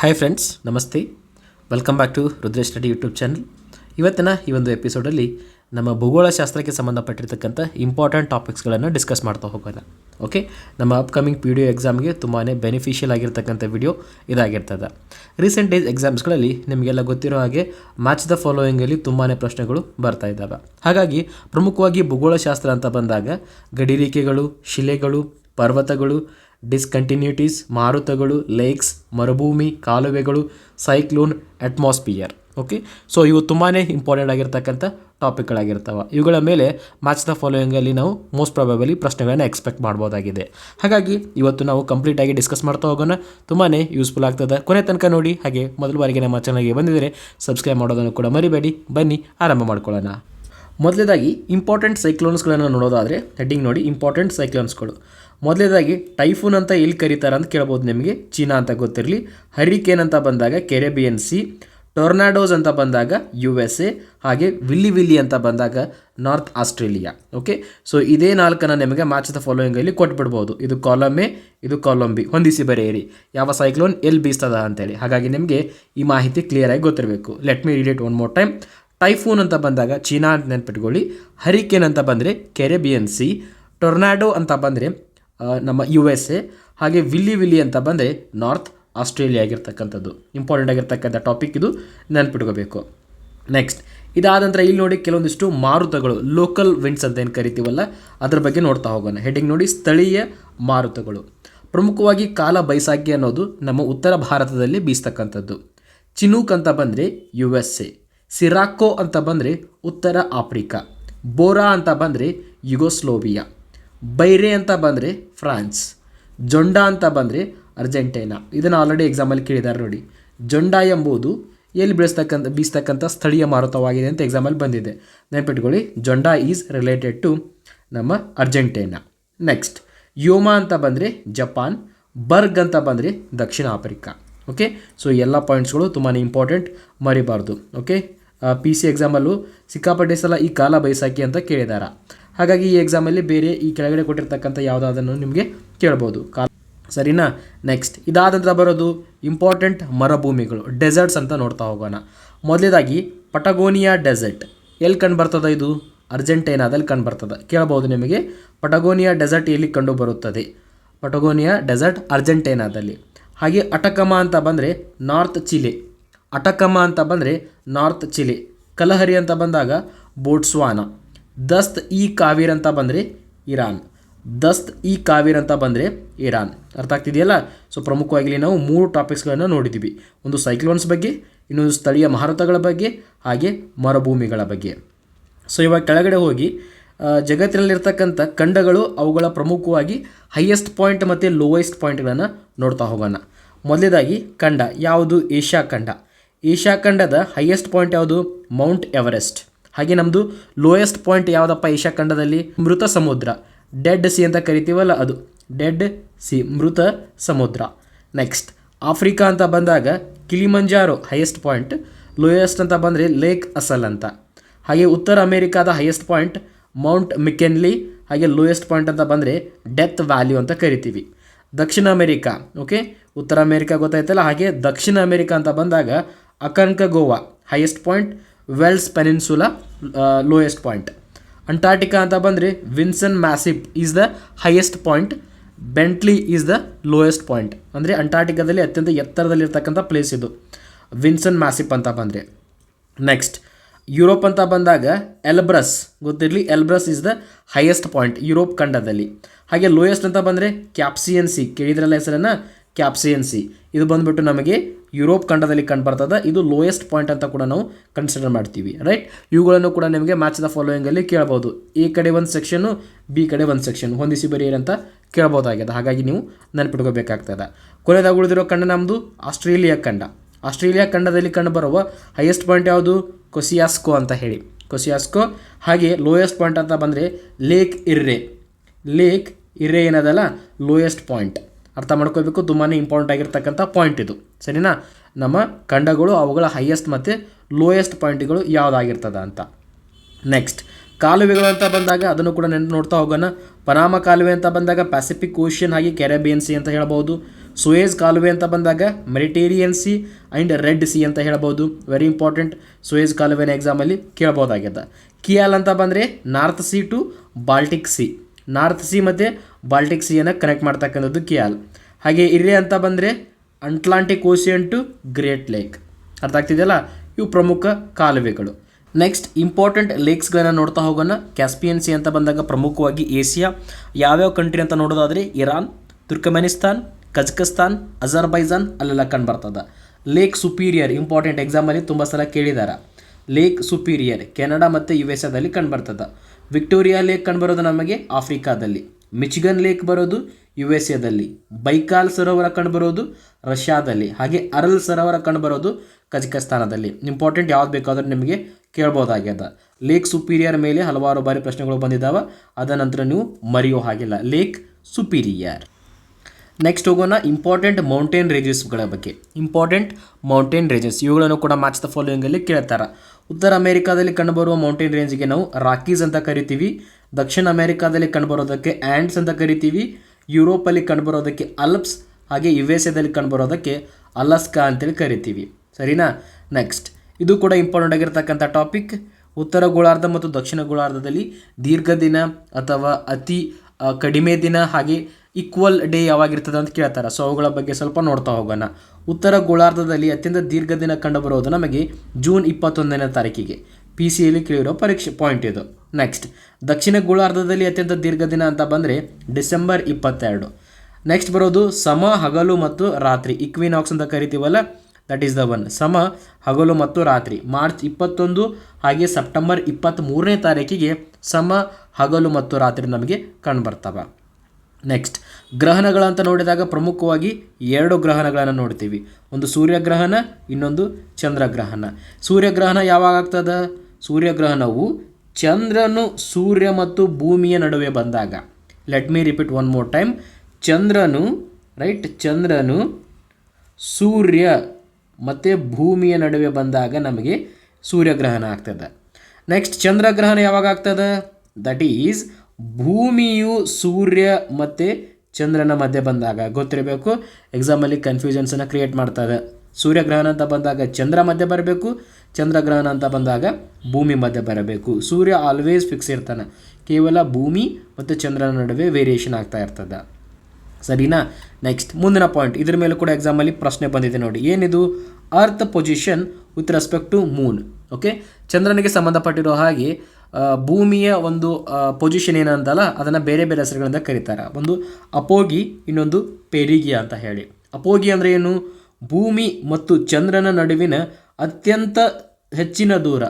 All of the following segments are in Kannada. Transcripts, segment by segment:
ಹಾಯ್ ಫ್ರೆಂಡ್ಸ್ ನಮಸ್ತೆ. Welcome back to Rudresh Reddy YouTube channel ಇವತ್ತಿನ ಈ ಒಂದು ಎಪಿಸೋಡಲ್ಲಿ ನಮ್ಮ ಭೂಗೋಳಶಾಸ್ತ್ರಕ್ಕೆ ಸಂಬಂಧಪಟ್ಟಿರ್ತಕ್ಕಂಥ ಇಂಪಾರ್ಟೆಂಟ್ ಟಾಪಿಕ್ಸ್ಗಳನ್ನು ಡಿಸ್ಕಸ್ ಮಾಡ್ತಾ ಹೋಗೋಣ. ಓಕೆ ನಮ್ಮ ಅಪ್ಕಮಿಂಗ್ ಪಿ ಡಿ ಒ ಎಕ್ಸಾಮ್ಗೆ ತುಂಬಾ ಬೆನಿಫಿಷಿಯಲ್ ಆಗಿರ್ತಕ್ಕಂಥ ವಿಡಿಯೋ ಇದಾಗಿರ್ತದೆ. ರೀಸೆಂಟ್ ಡೇಸ್ ಎಕ್ಸಾಮ್ಸ್ಗಳಲ್ಲಿ ನಿಮಗೆಲ್ಲ ಗೊತ್ತಿರೋ ಹಾಗೆ ಮ್ಯಾಚ್ ದ ಫಾಲೋಯಿಂಗಲ್ಲಿ ತುಂಬಾ ಪ್ರಶ್ನೆಗಳು ಬರ್ತಾ ಇದ್ದಾವೆ ಹಾಗಾಗಿ ಪ್ರಮುಖವಾಗಿ ಭೂಗೋಳಶಾಸ್ತ್ರ ಅಂತ ಬಂದಾಗ ಗಡಿರೇಖೆಗಳು ಶಿಲೆಗಳು, ಪರ್ವತಗಳು ಡಿಸ್ಕಂಟಿನ್ಯೂಟೀಸ್ ಮಾರುತಗಳು ಲೇಕ್ಸ್ ಮರುಭೂಮಿ, ಕಾಲುವೆಗಳು ಸೈಕ್ಲೋನ್ ಅಟ್ಮಾಸ್ಫಿಯರ್ ಓಕೆ ಸೊ ಇವು ತುಂಬಾ ಇಂಪಾರ್ಟೆಂಟ್ ಆಗಿರ್ತಕ್ಕಂಥ ಟಾಪಿಕ್ಗಳಾಗಿರ್ತವೆ ಇವುಗಳ ಮೇಲೆ ಮ್ಯಾಚ್ ದ ಫಾಲೋಯಿಂಗಲ್ಲಿ ನಾವು ಮೋಸ್ಟ್ ಪ್ರಾಬಬಲಿ ಪ್ರಶ್ನೆಗಳನ್ನು ಎಕ್ಸ್ಪೆಕ್ಟ್ ಮಾಡ್ಬೋದಾಗಿದೆ. ಹಾಗಾಗಿ, ಇವತ್ತು ನಾವು ಕಂಪ್ಲೀಟಾಗಿ ಡಿಸ್ಕಸ್ ಮಾಡ್ತಾ ಹೋಗೋಣ. ತುಂಬಾ ಯೂಸ್ಫುಲ್ ಆಗ್ತದೆ. ಕೊನೆ ತನಕ ನೋಡಿ, ಹಾಗೆ ಮೊದಲ ಬಾರಿಗೆ ನಮ್ಮ ಚಾನಲ್ಗೆ ಬಂದಿದ್ದರೆ ಸಬ್ಸ್ಕ್ರೈಬ್ ಮಾಡೋದನ್ನು ಕೂಡ ಮರಿಬೇಡಿ. ಬನ್ನಿ, ಆರಂಭ ಮಾಡ್ಕೊಳ್ಳೋಣ. ಮೊದಲೇದಾಗಿ ಇಂಪಾರ್ಟೆಂಟ್ ಸೈಕ್ಲೋನ್ಸ್ಗಳನ್ನು ನೋಡೋದಾದರೆ ಹೆಡ್ಡಿಂಗ್ ನೋಡಿ ಇಂಪಾರ್ಟೆಂಟ್ ಸೈಕ್ಲೋನ್ಸ್ಗಳು ಮೊದಲೇದಾಗಿ ಟೈಫೂನ್ ಅಂತ ಎಲ್ಲಿ ಕರೀತಾರೆ ಅಂತ ಕೇಳ್ಬೋದು ನಿಮಗೆ. ಚೀನಾ ಅಂತ ಗೊತ್ತಿರಲಿ. ಹರಿಕೇನ್ ಅಂತ ಬಂದಾಗ ಕೆರೆಬಿಯನ್ ಸಿ, ಟೊರ್ನಾಡೋಸ್ ಅಂತ ಬಂದಾಗ ಯು ಎಸ್ ಎ, ಹಾಗೆ ವಿಲ್ಲಿ ವಿಲ್ಲಿ ಅಂತ ಬಂದಾಗ ನಾರ್ತ್ ಆಸ್ಟ್ರೇಲಿಯಾ. ಓಕೆ? ಸೊ ಇದೇ ನಾಲ್ಕನ್ನು ನಿಮಗೆ ಮ್ಯಾಚ್ ದ ಫಾಲೋಯಿಂಗಲ್ಲಿ ಕೊಟ್ಬಿಡ್ಬೋದು. ಇದು ಕಾಲಮ್ ಎ ಇದು ಕಾಲಮ್ ಬಿ ಹೊಂದಿಸಿ ಬರೆಯಿರಿ. ಯಾವ ಸೈಕ್ಲೋನ್ ಎಲ್ಲಿ ಬೀಸ್ತದ ಅಂತೇಳಿ. ಹಾಗಾಗಿ ನಿಮಗೆ ಈ ಮಾಹಿತಿ ಕ್ಲಿಯರಾಗಿ ಗೊತ್ತಿರಬೇಕು. Let me read it one more time typhoon ಅಂತ ಬಂದಾಗ ಚೀನಾ ಅಂತ ನೆನ್ಪಿಟ್ಕೊಳ್ಳಿ. ಹರಿಕೇನ್ ಅಂತ ಬಂದರೆ ಕೆರೆಬಿಯನ್ ಸಿ, ಟೊರ್ನಾಡೋ ಅಂತ ಬಂದರೆ ನಮ್ಮ ಯು ಎಸ್ ಎ ಹಾಗೆ ವಿಲ್ಲಿ ವಿಲ್ಲಿ ಅಂತ ಬಂದರೆ ನಾರ್ತ್ ಆಸ್ಟ್ರೇಲಿಯಾ ಆಗಿರ್ತಕ್ಕಂಥದ್ದು. ಇಂಪಾರ್ಟೆಂಟ್ ಆಗಿರ್ತಕ್ಕಂಥ ಟಾಪಿಕ್ ಇದು. ನೆನ್ಪಿಟ್ಕೋಬೇಕು. ನೆಕ್ಸ್ಟ್ ಇದಾದ ನಂತರ ಇಲ್ಲಿ ನೋಡಿ ಕೆಲವೊಂದಿಷ್ಟು ಮಾರುತಗಳು ಲೋಕಲ್ ವಿಂಡ್ಸ್ ಅಂತ ಏನು ಕರಿತೀವಲ್ಲ, ಅದ್ರ ಬಗ್ಗೆ ನೋಡ್ತಾ ಹೋಗೋಣ. ಹೆಡಿಂಗ್ ನೋಡಿ, ಸ್ಥಳೀಯ ಮಾರುತಗಳು. ಪ್ರಮುಖವಾಗಿ ಕಾಲ ಬೈಸಾಖಿ ಅನ್ನೋದು ನಮ್ಮ ಉತ್ತರ ಭಾರತದಲ್ಲಿ ಬೀಸ್ತಕ್ಕಂಥದ್ದು. ಚಿನೂಕ್ ಅಂತ ಬಂದರೆ ಯು ಎಸ್ ಎ ಸಿರಾಕೋ ಅಂತ ಬಂದರೆ ಉತ್ತರ ಆಫ್ರಿಕಾ, ಬೋರಾ ಅಂತ ಬಂದರೆ ಯುಗೋಸ್ಲೋವಿಯಾ. ಬೈರೆ ಅಂತ ಬಂದರೆ ಫ್ರಾನ್ಸ್, ಜೊಂಡಾ ಅಂತ ಬಂದರೆ ಅರ್ಜೆಂಟೈನಾ. ಇದನ್ನು ಆಲ್ರೆಡಿ ಎಕ್ಸಾಮಲ್ಲಿ ಕೇಳಿದ್ದಾರೆ ನೋಡಿ. ಜೊಂಡಾ ಎಂಬುದು ಎಲ್ಲಿ ಬೆಳೆಸ್ತಕ್ಕಂಥ, ಬೀಸ್ತಕ್ಕಂಥ ಸ್ಥಳೀಯ ಮಾರುತವಾಗಿದೆ ಅಂತ ಎಕ್ಸಾಮಲ್ಲಿ ಬಂದಿದೆ. ನೆನಪಿಟ್ಕೊಳ್ಳಿ, ಜೊಂಡಾ ಈಸ್ ರಿಲೇಟೆಡ್ ಟು ನಮ್ಮ ಅರ್ಜೆಂಟೈನಾ. ನೆಕ್ಸ್ಟ್ ಯೋಮಾ ಅಂತ ಬಂದರೆ ಜಪಾನ್, ಬರ್ಗ್ ಅಂತ ಬಂದರೆ ದಕ್ಷಿಣ ಆಫ್ರಿಕಾ. ಓಕೆ ಸೊ ಎಲ್ಲ ಪಾಯಿಂಟ್ಸ್ಗಳು ತುಂಬಾ ಇಂಪಾರ್ಟೆಂಟ್ ಮರಿಬಾರ್ದು. ಓಕೆ ಪಿ ಸಿ ಎಕ್ಸಾಮಲ್ಲೂ ಸಿಕ್ಕಾಪಟ್ಟೆ ಸಲ ಈ ಕಾಲ ಬಯಸಾಕಿ ಅಂತ ಕೇಳಿದಾರ. ಹಾಗಾಗಿ ಈ ಎಕ್ಸಾಮಲ್ಲಿ ಬೇರೆ ಈ ಕೆಳಗಡೆ ಕೊಟ್ಟಿರ್ತಕ್ಕಂಥ ಯಾವುದಾದನ್ನು ನಿಮಗೆ ಕೇಳ್ಬೋದು. ಕಾಲ ಸರಿನಾ? ನೆಕ್ಸ್ಟ್ ಇದಾದ ನಂತರ ಬರೋದು ಇಂಪಾರ್ಟೆಂಟ್ ಮರುಭೂಮಿಗಳು ಡೆಸರ್ಟ್ಸ್ ಅಂತ ನೋಡ್ತಾ ಹೋಗೋಣ. ಮೊದಲೇದಾಗಿ ಪಟಗೋನಿಯಾ ಡೆಸರ್ಟ್ ಎಲ್ಲಿ ಕಂಡು ಬರ್ತದೆ ಇದು? ಅರ್ಜೆಂಟೈನಾದಲ್ಲಿ ಕಂಡು ಬರ್ತದೆ. ಕೇಳಬಹುದು ನಿಮಗೆ. ಪಟಗೋನಿಯಾ ಡೆಸರ್ಟ್ ಎಲ್ಲಿ ಕಂಡು ಬರುತ್ತದೆ? ಪಟಗೋನಿಯಾ ಡೆಸರ್ಟ್ ಅರ್ಜೆಂಟೈನಾದಲ್ಲಿ. ಹಾಗೆ ಅಟಕಮ ಅಂತ ಬಂದರೆ ನಾರ್ತ್ ಚಿಲೆ. ಅಟಕಮ ಅಂತ ಬಂದರೆ ನಾರ್ತ್ ಚಿಲೆ. ಕಲಹರಿ ಅಂತ ಬಂದಾಗ ಬೋಟ್ಸ್ವಾನ. ದಸ್ತ್ ಇ ಕಾವೀರ್ ಅಂತ ಬಂದರೆ ಇರಾನ್. ದಸ್ತ್ ಇ ಕಾವೀರ್ ಅಂತ ಬಂದರೆ ಇರಾನ್. ಅರ್ಥ ಆಗ್ತಿದೆಯಲ್ಲ? ಸೊ ಪ್ರಮುಖವಾಗಿ ನಾವು ಮೂರು ಟಾಪಿಕ್ಸ್ಗಳನ್ನು ನೋಡಿದ್ದೀವಿ. ಒಂದು ಸೈಕ್ಲೋನ್ಸ್ ಬಗ್ಗೆ, ಇನ್ನೊಂದು ಸ್ಥಳೀಯ ಮಾರುತಗಳ ಬಗ್ಗೆ, ಹಾಗೆ ಮರುಭೂಮಿಗಳ ಬಗ್ಗೆ. ಸೊ ಇವಾಗ ಕೆಳಗಡೆ ಹೋಗಿ ಜಗತ್ತಿನಲ್ಲಿರ್ತಕ್ಕಂಥ ಖಂಡಗಳು ಅವುಗಳ ಪ್ರಮುಖವಾಗಿ ಹೈಯೆಸ್ಟ್ ಪಾಯಿಂಟ್ ಮತ್ತು ಲೋಯೆಸ್ಟ್ ಪಾಯಿಂಟ್ಗಳನ್ನು ನೋಡ್ತಾ ಹೋಗೋಣ. ಮೊದಲೇದಾಗಿ ಖಂಡ, ಯಾವುದು? ಏಷ್ಯಾ ಖಂಡ. ಏಷ್ಯಾ ಖಂಡದ ಹೈಯೆಸ್ಟ್ ಪಾಯಿಂಟ್ ಯಾವುದು? ಮೌಂಟ್ ಎವರೆಸ್ಟ್ ಹಾಗೆ ನಮ್ಮದು ಲೋಯೆಸ್ಟ್ ಪಾಯಿಂಟ್ ಯಾವುದಪ್ಪ ಏಷ್ಯಾ ಖಂಡದಲ್ಲಿ? ಮೃತ ಸಮುದ್ರ. ಡೆಡ್ ಸಿ ಅಂತ ಕರಿತೀವಲ್ಲ ಅದು. ಡೆಡ್ ಸಿ ಮೃತ ಸಮುದ್ರ. ನೆಕ್ಸ್ಟ್ ಆಫ್ರಿಕಾ ಅಂತ ಬಂದಾಗ ಕಿಲಿಮಂಜಾರೋ ಹೈಯೆಸ್ಟ್ ಪಾಯಿಂಟ್ ಲೋಯೆಸ್ಟ್ ಅಂತ ಬಂದರೆ ಲೇಕ್ ಅಸಲ್ ಅಂತ. ಹಾಗೆ ಉತ್ತರ ಅಮೇರಿಕಾದ ಹೈಯೆಸ್ಟ್ ಪಾಯಿಂಟ್ ಮೌಂಟ್ ಮಿಕೆನ್ಲಿ ಹಾಗೆ ಲೋಯೆಸ್ಟ್ ಪಾಯಿಂಟ್ ಅಂತ ಬಂದರೆ ಡೆತ್ ವ್ಯಾಲ್ಯೂ ಅಂತ ಕರಿತೀವಿ. ದಕ್ಷಿಣ ಅಮೇರಿಕಾ ಓಕೆ ಉತ್ತರ ಅಮೇರಿಕಾ ಗೊತ್ತಾಯ್ತಲ್ಲ? ಹಾಗೆ ದಕ್ಷಿಣ ಅಮೆರಿಕಾ ಅಂತ ಬಂದಾಗ Aconcagua highest point Valdes Peninsula lowest point Antarctica ಅಂತ ಬಂದರೆ Vinson Massif is the highest point Bentley is the lowest point ಅಂದರೆ ಅಂಟಾರ್ಟಿಕಾದಲ್ಲಿ ಅತ್ಯಂತ ಎತ್ತರದಲ್ಲಿರ್ತಕ್ಕಂಥ ಪ್ಲೇಸ್ ಇದು. ವಿನ್ಸನ್ ಮ್ಯಾಸಿಪ್ ಅಂತ ಬಂದರೆ. ನೆಕ್ಸ್ಟ್ ಯುರೋಪ್ ಅಂತ ಬಂದಾಗ ಎಲ್ಬ್ರಸ್ ಗೊತ್ತಿರಲಿ? Elbrus is the highest point Europe ಖಂಡದಲ್ಲಿ. ಹಾಗೆ ಲೋಯೆಸ್ಟ್ ಅಂತ ಬಂದರೆ ಕ್ಯಾಪ್ಸಿಯನ್ಸಿ ಕೇಳಿದ್ರಲ್ಲ ಹೆಸರನ್ನು? ಕ್ಯಾಪ್ಸಿಯನ್ಸಿ ಇದು ಬಂದುಬಿಟ್ಟು ನಮಗೆ ಯುರೋಪ್ ಖಂಡದಲ್ಲಿ ಕಂಡುಬರ್ತದೆ ಇದು ಲೋಯೆಸ್ಟ್ ಪಾಯಿಂಟ್ ಅಂತ ಕೂಡ ನಾವು ಕನ್ಸಿಡರ್ ಮಾಡ್ತೀವಿ ರೈಟ್ ಇವುಗಳನ್ನು ಕೂಡ ನಿಮಗೆ ಮ್ಯಾಚ್ ದ ಫಾಲೋಯಿಂಗಲ್ಲಿ ಕೇಳ್ಬೋದು. ಎ ಕಡೆ ಒಂದು ಸೆಕ್ಷನು ಬಿ ಕಡೆ ಒಂದು ಸೆಕ್ಷನ್ ಹೊಂದಿಸಿ ಬರೀರಿ ಅಂತ ಕೇಳ್ಬೋದಾಗಿದೆ ಹಾಗಾಗಿ ನೀವು ನೆನಪಿಟ್ಕೋಬೇಕಾಗ್ತದೆ. ಕೊನೆಯದಾಗ ಉಳಿದಿರೋ ಖಂಡ ನಮ್ಮದು ಆಸ್ಟ್ರೇಲಿಯಾ ಖಂಡ. ಆಸ್ಟ್ರೇಲಿಯಾ ಖಂಡದಲ್ಲಿ ಕಂಡುಬರುವ ಹೈಯೆಸ್ಟ್ ಪಾಯಿಂಟ್ ಯಾವುದು? ಕೊಸಿಯಾಸ್ಕೋ ಅಂತ ಹೇಳಿ. ಕೊಸಿಯಾಸ್ಕೋ, ಹಾಗೆ ಲೋಯೆಸ್ಟ್ ಪಾಯಿಂಟ್ ಅಂತ ಬಂದರೆ ಲೇಕ್ ಇರ್ರೆ. ಲೇಕ್ ಇರ್ರೆ ಏನದಲ್ಲ? ಲೋಯೆಸ್ಟ್ ಪಾಯಿಂಟ್ ಅರ್ಥ ಮಾಡ್ಕೋಬೇಕು ತುಂಬಾ ಇಂಪಾರ್ಟೆಂಟ್ ಆಗಿರ್ತಕ್ಕಂಥ ಪಾಯಿಂಟ್ ಇದು. ಸರಿನಾ? ನಮ್ಮ ಖಂಡಗಳು, ಅವುಗಳ ಹೈಯೆಸ್ಟ್ ಮತ್ತು ಲೋಯೆಸ್ಟ್ ಪಾಯಿಂಟ್ಗಳು ಯಾವುದಾಗಿರ್ತದ ಅಂತ. ನೆಕ್ಸ್ಟ್ ಕಾಲುವೆಗಳು ಅಂತ ಬಂದಾಗ ಅದನ್ನು ಕೂಡ ನೆನಪು ನೋಡ್ತಾ ಹೋಗೋಣ. ಪನಾಮ ಕಾಲುವೆ ಅಂತ ಬಂದಾಗ ಪ್ಯಾಸಿಫಿಕ್ ಓಷಿಯನ್ ಹಾಗೆ ಕೆರೆಬಿಯನ್ ಸಿ ಅಂತ ಹೇಳ್ಬೋದು ಸುಯೇಜ್ ಕಾಲುವೆ ಅಂತ ಬಂದಾಗ Mediterranean Sea and Red Sea ಅಂತ ಹೇಳ್ಬೋದು ವೆರಿ ಇಂಪಾರ್ಟೆಂಟ್ ಸುಯೇಜ್ ಕಾಲುವೆನ ಎಕ್ಸಾಮಲ್ಲಿ ಕೇಳ್ಬೋದಾಗಿದೆ ಕಿಯಾಲ್ ಅಂತ ಬಂದರೆ North Sea to Baltic Sea North Sea ಮತ್ತು ಬಾಲ್ಟಿಕ್ ಸಿಯನ್ನು ಕನೆಕ್ಟ್ ಮಾಡ್ತಕ್ಕಂಥದ್ದು ಕಿಯಾಲ್ ಹಾಗೆ ಇರ್ರೆ ಅಂತ ಬಂದರೆ Atlantic Ocean to Great Lake ಅರ್ಥ ಆಗ್ತಿದೆಯಲ್ಲ? ಇವು ಪ್ರಮುಖ ಕಾಲುವೆಗಳು. ನೆಕ್ಸ್ಟ್ ಇಂಪಾರ್ಟೆಂಟ್ ಲೇಕ್ಸ್ಗಳನ್ನು ನೋಡ್ತಾ ಹೋಗೋಣ. ಕ್ಯಾಸ್ಪಿಯನ್ ಸಿ ಅಂತ ಬಂದಾಗ ಪ್ರಮುಖವಾಗಿ ಏಷ್ಯಾ. ಯಾವ್ಯಾವ ಕಂಟ್ರಿ ಅಂತ ನೋಡೋದಾದರೆ ಇರಾನ್, ತುರ್ಕಮೆನಿಸ್ತಾನ್, ಕಜಕಸ್ತಾನ್, ಅಜರ್ಬೈಜಾನ್, ಅಲ್ಲೆಲ್ಲ ಕಂಡು ಬರ್ತದೆ. ಲೇಕ್ ಸುಪೀರಿಯರ್ ಇಂಪಾರ್ಟೆಂಟ್ ಎಕ್ಸಾಮಲ್ಲಿ ತುಂಬ ಸಲ ಕೇಳಿದ್ದಾರೆ ಲೇಕ್ ಸುಪೀರಿಯರ್ ಕೆನಡಾ ಮತ್ತು ಯು ಎಸ್ ಎದಲ್ಲಿ ಕಂಡು ಬರ್ತದೆ. ವಿಕ್ಟೋರಿಯಾ ಲೇಕ್ ಕಂಡುಬರೋದು ನಮಗೆ ಆಫ್ರಿಕಾದಲ್ಲಿ, ಮಿಚಿಗನ್ ಲೇಕ್ ಬರೋದು ಯು ಎಸ್ ಎದಲ್ಲಿ ಬೈಕಾಲ್ ಸರೋವರ ಕಂಡುಬರೋದು ರಷ್ಯಾದಲ್ಲಿ, ಹಾಗೆ ಅರಲ್ ಸರೋವರ ಕಂಡುಬರೋದು ಕಜಕಸ್ತಾನದಲ್ಲಿ. ಇಂಪಾರ್ಟೆಂಟ್ ಯಾವ್ದು ಬೇಕಾದರೂ ನಿಮಗೆ ಕೇಳ್ಬೋದಾಗ್ಯದ. ಲೇಕ್ ಸುಪೀರಿಯರ್ ಮೇಲೆ ಹಲವಾರು ಬಾರಿ ಪ್ರಶ್ನೆಗಳು ಬಂದಿದ್ದಾವೆ, ಅದ ನಂತರ ನೀವು ಮರೆಯೋ ಹಾಗಿಲ್ಲ. Lake Superior. ನೆಕ್ಸ್ಟ್ ಹೋಗೋಣ ಇಂಪಾರ್ಟೆಂಟ್ ಮೌಂಟೇನ್ ರೇಂಜಸ್ಗಳ ಬಗ್ಗೆ. ಇಂಪಾರ್ಟೆಂಟ್ ಮೌಂಟೇನ್ ರೇಂಜಸ್, ಇವುಗಳನ್ನು ಕೂಡ ಮ್ಯಾಚ್ ದ ಫಾಲೋಯಿಂಗಲ್ಲಿ ಕೇಳ್ತಾರೆ. ಉತ್ತರ ಅಮೆರಿಕಾದಲ್ಲಿ ಕಂಡುಬರುವ ಮೌಂಟೇನ್ ರೇಂಜ್ಗೆ ನಾವು ರಾಕೀಸ್ ಅಂತ ಕರಿತೀವಿ. ದಕ್ಷಿಣ ಅಮೆರಿಕಾದಲ್ಲಿ ಕಂಡುಬರೋದಕ್ಕೆ ಆ್ಯಂಡ್ಸ್ ಅಂತ ಕರಿತೀವಿ. ಯುರೋಪಲ್ಲಿ ಕಂಡುಬರೋದಕ್ಕೆ ಅಲ್ಪ್ಸ್, ಹಾಗೆ ಯು ಎಸ್ ಎದಲ್ಲಿ ಕಂಡುಬರೋದಕ್ಕೆ ಅಲಸ್ಕಾ ಅಂತೇಳಿ ಕರಿತೀವಿ. ಸರಿನಾ? ನೆಕ್ಸ್ಟ್. ಇದು ಕೂಡ ಇಂಪಾರ್ಟೆಂಟ್ ಆಗಿರ್ತಕ್ಕಂಥ ಟಾಪಿಕ್. ಉತ್ತರ ಗೋಳಾರ್ಧ ಮತ್ತು ದಕ್ಷಿಣ ಗೋಳಾರ್ಧದಲ್ಲಿ ದೀರ್ಘ ದಿನ ಅಥವಾ ಅತಿ ಕಡಿಮೆ ದಿನ ಹಾಗೆ ಈಕ್ವಲ್ ಡೇ ಯಾವಾಗಿರ್ತದೆ ಅಂತ ಕೇಳ್ತಾರೆ. ಸೊ ಅವುಗಳ ಬಗ್ಗೆ ಸ್ವಲ್ಪ ನೋಡ್ತಾ ಹೋಗೋಣ. ಉತ್ತರ ಗೋಳಾರ್ಧದಲ್ಲಿ ಅತ್ಯಂತ ದೀರ್ಘ ದಿನ ಕಂಡುಬರೋದು ನಮಗೆ ಜೂನ್ ಇಪ್ಪತ್ತೊಂದನೇ ತಾರೀಕಿಗೆ. ಪಿ ಸಿ ಯಲ್ಲಿ ಕೇಳಿರೋ ಪರೀಕ್ಷೆ ಪಾಯಿಂಟ್ ಇದು. ನೆಕ್ಸ್ಟ್ ದಕ್ಷಿಣ ಗೋಳಾರ್ಧದಲ್ಲಿ ಅತ್ಯಂತ ದೀರ್ಘ ದಿನ ಅಂತ ಬಂದರೆ ಡಿಸೆಂಬರ್ ಇಪ್ಪತ್ತೆರಡು. ನೆಕ್ಸ್ಟ್ ಬರೋದು ಸಮ, ಹಗಲು ಮತ್ತು ರಾತ್ರಿ. ಇಕ್ವಿನಾಕ್ಸ್ ಅಂತ ಕರಿತೀವಲ್ಲ ದಟ್ ಈಸ್ ದ ಒನ್ ಸಮ, ಹಗಲು ಮತ್ತು ರಾತ್ರಿ. ಮಾರ್ಚ್ ಇಪ್ಪತ್ತೊಂದು ಹಾಗೆ ಸೆಪ್ಟೆಂಬರ್ ಇಪ್ಪತ್ತ್ಮೂರನೇ ತಾರೀಕಿಗೆ ಸಮ, ಹಗಲು ಮತ್ತು ರಾತ್ರಿ ನಮಗೆ ಕಂಡುಬರ್ತವೆ. ನೆಕ್ಸ್ಟ್ ಗ್ರಹಣಗಳಂತ ನೋಡಿದಾಗ ಪ್ರಮುಖವಾಗಿ ಎರಡು ಗ್ರಹಣಗಳನ್ನು ನೋಡ್ತೀವಿ. ಒಂದು ಸೂರ್ಯಗ್ರಹಣ, ಇನ್ನೊಂದು ಚಂದ್ರಗ್ರಹಣ. ಸೂರ್ಯಗ್ರಹಣ ಯಾವಾಗ ಆಗ್ತದ? ಸೂರ್ಯಗ್ರಹಣವು ಚಂದ್ರನು ಸೂರ್ಯ ಮತ್ತು ಭೂಮಿಯ ನಡುವೆ ಬಂದಾಗ. Let me repeat one more time ಚಂದ್ರನು ರೈಟ್ ಚಂದ್ರನು ಸೂರ್ಯ ಮತ್ತು ಭೂಮಿಯ ನಡುವೆ ಬಂದಾಗ ನಮಗೆ ಸೂರ್ಯಗ್ರಹಣ ಆಗ್ತದೆ. ನೆಕ್ಸ್ಟ್ ಚಂದ್ರಗ್ರಹಣ ಯಾವಾಗ ಆಗ್ತದೆ? ದಟ್ ಈಸ್ ಭೂಮಿಯು ಸೂರ್ಯ ಮತ್ತು ಚಂದ್ರನ ಮಧ್ಯೆ ಬಂದಾಗ. ಗೊತ್ತಿರಬೇಕು? ಎಕ್ಸಾಮಲ್ಲಿ ಕನ್ಫ್ಯೂಷನ್ಸನ್ನು ಕ್ರಿಯೇಟ್ ಮಾಡ್ತದೆ. ಸೂರ್ಯಗ್ರಹಣ ಅಂತ ಬಂದಾಗ ಚಂದ್ರ ಮಧ್ಯೆ ಬರಬೇಕು, ಚಂದ್ರಗ್ರಹಣ ಅಂತ ಬಂದಾಗ ಭೂಮಿ ಮಧ್ಯೆ ಬರಬೇಕು. ಸೂರ್ಯ ಆಲ್ವೇಸ್ ಫಿಕ್ಸ್ ಇರ್ತಾನೆ. ಕೇವಲ ಭೂಮಿ ಮತ್ತು ಚಂದ್ರನ ನಡುವೆ ವೇರಿಯೇಷನ್ ಆಗ್ತಾ ಇರ್ತದೆ. ಸರಿನಾ? ನೆಕ್ಸ್ಟ್ ಮುಂದಿನ ಪಾಯಿಂಟ್ ಇದ್ರ ಮೇಲೆ ಕೂಡ ಎಕ್ಸಾಮಲ್ಲಿ ಪ್ರಶ್ನೆ ಬಂದಿದೆ ನೋಡಿ. ಏನಿದು? Earth position with respect to moon okay ಚಂದ್ರನಿಗೆ ಸಂಬಂಧಪಟ್ಟಿರೋ ಹಾಗೆ ಭೂಮಿಯ ಒಂದು ಪೊಸಿಷನ್ ಏನಂತಲ್ಲ, ಅದನ್ನು ಬೇರೆ ಬೇರೆ ಹೆಸರುಗಳಿಂದ ಕರೀತಾರೆ. ಒಂದು ಅಪೋಗಿ, ಇನ್ನೊಂದು ಪೆರಿಗಿಯ ಅಂತ ಹೇಳಿ. ಅಪೋಗಿ ಅಂದರೆ ಏನು? ಭೂಮಿ ಮತ್ತು ಚಂದ್ರನ ನಡುವಿನ ಅತ್ಯಂತ ಹೆಚ್ಚಿನ ದೂರ